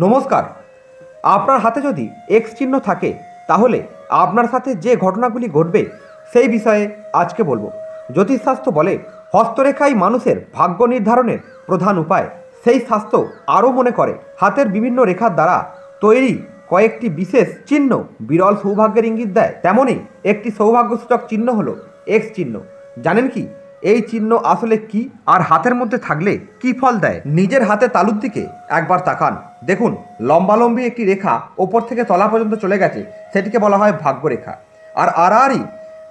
নমস্কার। আপনার হাতে যদি এক্স চিহ্ন থাকে, তাহলে আপনার সাথে যে ঘটনাগুলি ঘটবে, সেই বিষয়ে আজকে বলব। জ্যোতিষশাস্ত্র বলে, হস্তরেখাই মানুষের ভাগ্য নির্ধারণের প্রধান উপায়। সেই শাস্ত্র আরও মনে করে, হাতের বিভিন্ন রেখার দ্বারা তৈরি কয়েকটি বিশেষ চিহ্ন। বিরল সৌভাগ্যের ইঙ্গিত দেয়। তেমনই একটি সৌভাগ্যসূচক চিহ্ন হলো এক্স চিহ্ন। জানেন কি? এই চিহ্ন আসলে কি আর হাতের মধ্যে থাকলে কি ফল দেয়? নিজের হাতে তালুর দিকে একবার তাকান। দেখুন, লম্বালম্বি একটি রেখা ওপর থেকে তলা পর্যন্ত চলে গেছে, সেটিকে বলা হয় ভাগ্যরেখা। আর আড়াআড়ি,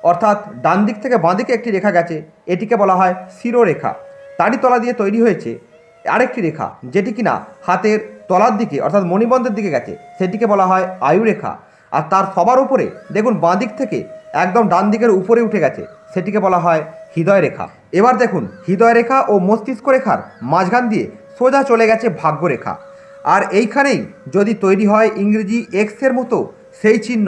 অর্থাৎ ডান দিক থেকে বাঁ দিকে একটি রেখা গেছে, এটিকে বলা হয় শিরোরেখা। তারই তলা দিয়ে তৈরি হয়েছে আরেকটি রেখা, যেটি কিনা হাতের তলার দিকে, অর্থাৎ মণিবন্ধের দিকে গেছে, সেটিকে বলা হয় আয়ুরেখা। আর তার সবার উপরে, দেখুন, বাঁ দিক থেকে একদম ডান দিকের উপরে উঠে গেছে সেটিকে বলা হয় হৃদয় রেখা এবার দেখুন হৃদয় রেখা ও মস্তিষ্ক রেখার মাঝখান দিয়ে সোজা চলে গেছে ভাগ্য রেখা আর এইখানেই যদি তৈরি হয় ইংরেজি এক্সের মতো সেই চিহ্ন,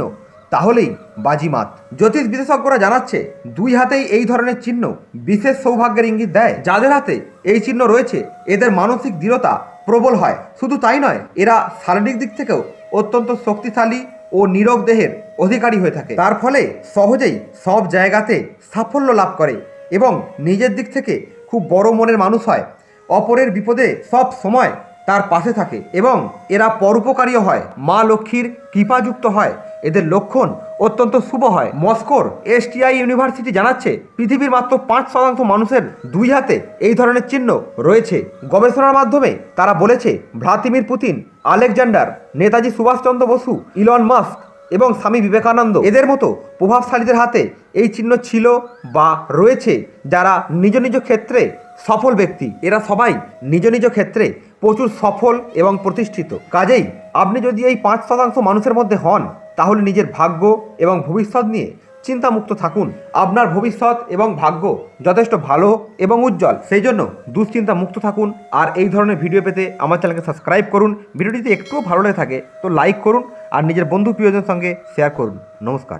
তাহলেই বাজিমাত। জ্যোতিষ বিশেষজ্ঞরা জানাচ্ছে, দুই হাতেই এই ধরনের চিহ্ন বিশেষ সৌভাগ্যের ইঙ্গিত দেয়। যাদের হাতে এই চিহ্ন রয়েছে, এদের মানসিক দৃঢ়তা প্রবল হয়। শুধু তাই নয়, এরা শারীরিক দিক থেকেও অত্যন্ত শক্তিশালী ও নীরব দেহের অধিকারী হয়ে থাকে। তার ফলে সহজেই সব জায়গাতে সাফল্য লাভ করে এবং নিজের দিক থেকে খুব বড় মনের মানুষ হয়। অপরের বিপদে সব সময় তার পাশে থাকে এবং এরা পরোপকারীও হয়। মা লক্ষ্মীর কৃপাযুক্ত হয়। এদের লক্ষণ অত্যন্ত শুভ হয়। মস্কোর এসটিআই ইউনিভার্সিটি জানাচ্ছে, পৃথিবীর মাত্র পাঁচ শতাংশ মানুষের দুই হাতে এই ধরনের চিহ্ন রয়েছে। গবেষণার মাধ্যমে তারা বলেছে, Vladimir Putin Alexander, Netaji Subhashchandra Bose, Elon Musk এবং স্বামী বিবেকানন্দ। এদের মতো প্রভাবশালীদের হাতে এই চিহ্ন ছিল বা রয়েছে যারা নিজ নিজ ক্ষেত্রে সফল ব্যক্তি। এরা সবাই নিজ নিজ ক্ষেত্রে প্রচুর সফল এবং প্রতিষ্ঠিত। কাজেই আপনি যদি এই পাঁচ শতাংশ মানুষের মধ্যে হন, তাহলে নিজের ভাগ্য এবং ভবিষ্যৎ নিয়ে চিন্তামুক্ত থাকুন। আপনার ভবিষ্যৎ এবং ভাগ্য যথেষ্ট ভালো এবং উজ্জ্বল। সেই জন্য দুশ্চিন্তা মুক্ত থাকুন আর এই ধরনের ভিডিও পেতে আমার চ্যানেলকে সাবস্ক্রাইব করুন। ভিডিওটিতে একটুও ভালো লেগে থাকে তো লাইক করুন আর নিজের বন্ধু প্রিয়জনের সঙ্গে শেয়ার করুন। নমস্কার।